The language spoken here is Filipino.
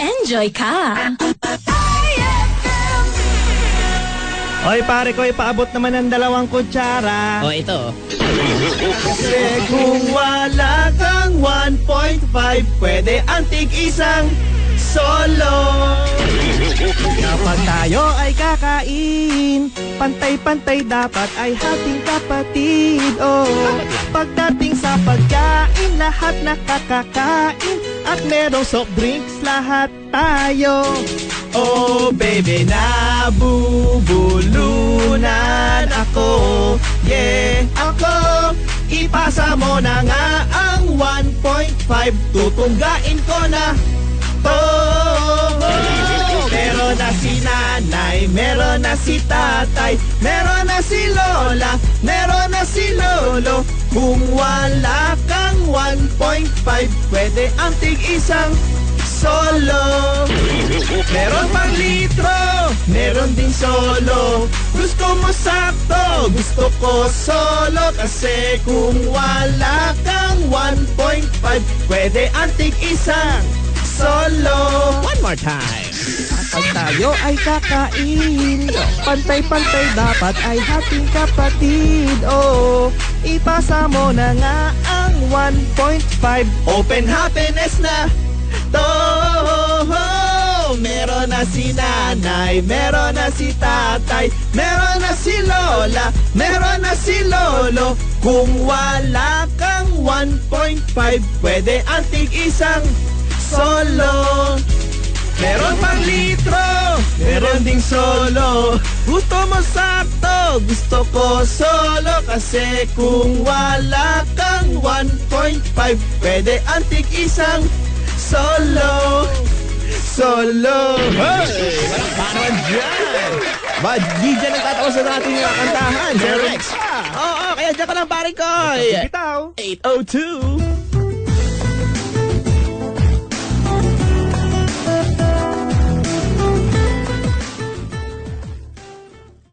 Enjoy ka! Oy pare ko, ipaabot naman ng dalawang kutsara. O, ito. Kasi kung wala kang 1.5, pwede antig isang solo. Kakain, pantay-pantay dapat ay hating kapatid. Oh, pagdating sa pagkain, lahat nakakakain. At merong soft drinks lahat tayo. Oh baby, nabubulunan ako. Yeah, ako. Ipasa mo na nga ang 1.5 Tutunggain ko na. To Meron na si nanay, meron na si tatay Meron na si lola, meron na si lolo. Kung wala kang 1.5 Pwede ang tig isang solo. Meron pang litro, meron din solo. Gusto mo sakto, gusto ko solo. Kasi kung wala kang 1.5 Pwede antig isang solo. One more time. Pag tayo ay kakain Pantay-pantay dapat ay hating kapatid. Oh, ipasa mo na nga ang 1.5 Open happiness na. To Meron na si nanay, meron na si tatay Meron na si lola, meron na si lolo. Kung wala kang 1.5 Pwede antig isang solo Meron pang litro, meron ding solo. Gusto mo sakto, gusto ko solo. Kasi kung wala kang 1.5 Pwede antik isang solo. Solo. Hey! Paano dyan? Ba, di dyan nagtatawa sa natin yung kantahan. Sir Rex Oo, kaya dyan ka lang pare ko Bitaw 802